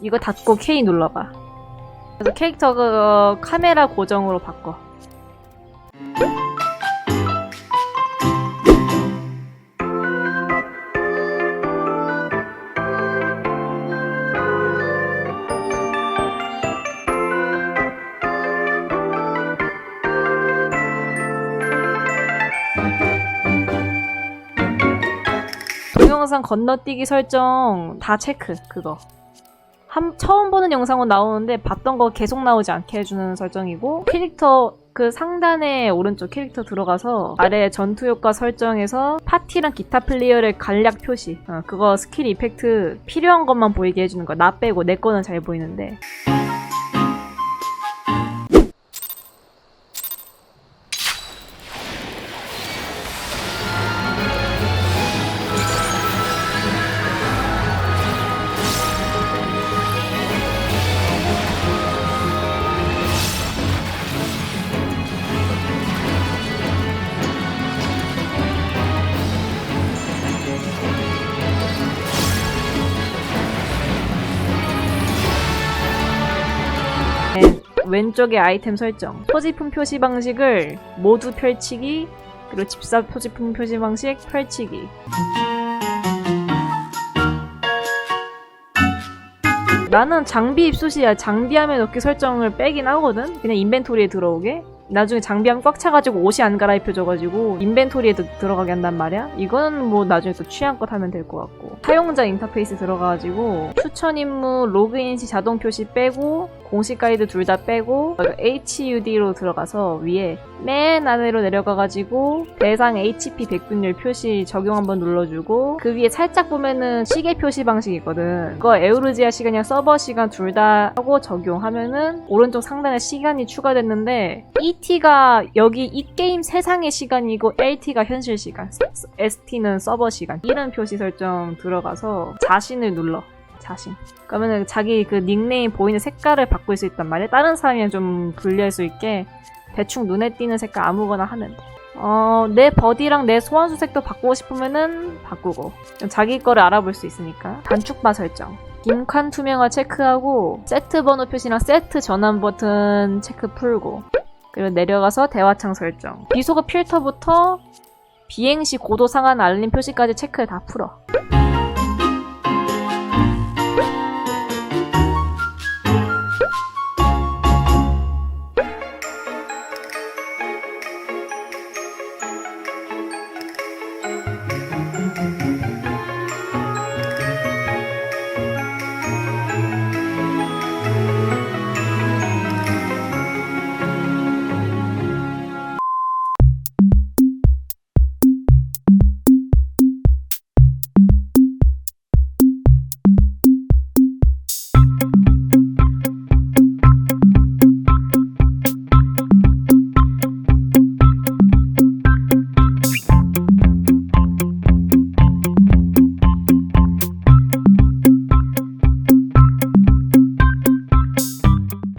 이거 닫고 K 눌러봐. 그래서 캐릭터 그 카메라 고정으로 바꿔. 동영상 건너뛰기 설정 다 체크 그거 한 처음 보는 영상은 나오는데 봤던 거 계속 나오지 않게 해주는 설정이고 캐릭터 그 상단에 오른쪽 캐릭터 들어가서 아래 전투 효과 설정에서 파티랑 기타 플레이어의 간략 표시. 어, 그거 스킬 이펙트 필요한 것만 보이게 해주는 거나 빼고 내 거는 잘 보이는데 왼쪽에 아이템 설정 소지품 표시 방식을 모두 펼치기 그리고 집사 표지품 표시 방식 펼치기. 나는 장비 입수시야. 장비함에 넣기 설정을 빼긴 하거든. 그냥 인벤토리에 들어오게 나중에 장비함 꽉 차가지고 옷이 안 갈아입혀져가지고 인벤토리에 도 들어가게 한단 말이야? 이거는 뭐 나중에 또 취향껏 하면 될 것 같고. 사용자 인터페이스 들어가가지고 추천 임무 로그인 시 자동 표시 빼고 공식 가이드 둘 다 빼고 HUD로 들어가서 위에 맨 아래로 내려가가지고 대상 HP 백분율 표시 적용 한번 눌러주고 그 위에 살짝 보면은 시계 표시 방식이 있거든. 그거 에우르지아 시간이랑 서버 시간 둘 다 하고 적용하면은 오른쪽 상단에 시간이 추가됐는데 ET가 여기 이 게임 세상의 시간이고 LT가 현실 시간 ST는 서버 시간 이런 표시 설정 들어가서 자신을 눌러 자신. 그러면은 자기 그 닉네임 보이는 색깔을 바꿀 수 있단 말이야. 다른 사람이랑 좀 분리할 수 있게 대충 눈에 띄는 색깔 아무거나 하면 돼. 어, 내 버디랑 내 소환수 색도 바꾸고 싶으면은 바꾸고. 자기 거를 알아볼 수 있으니까. 단축바 설정. 김칸 투명화 체크하고 세트 번호 표시랑 세트 전환 버튼 체크 풀고. 그리고 내려가서 대화창 설정. 비속어 필터부터 비행시 고도 상한 알림 표시까지 체크를 다 풀어.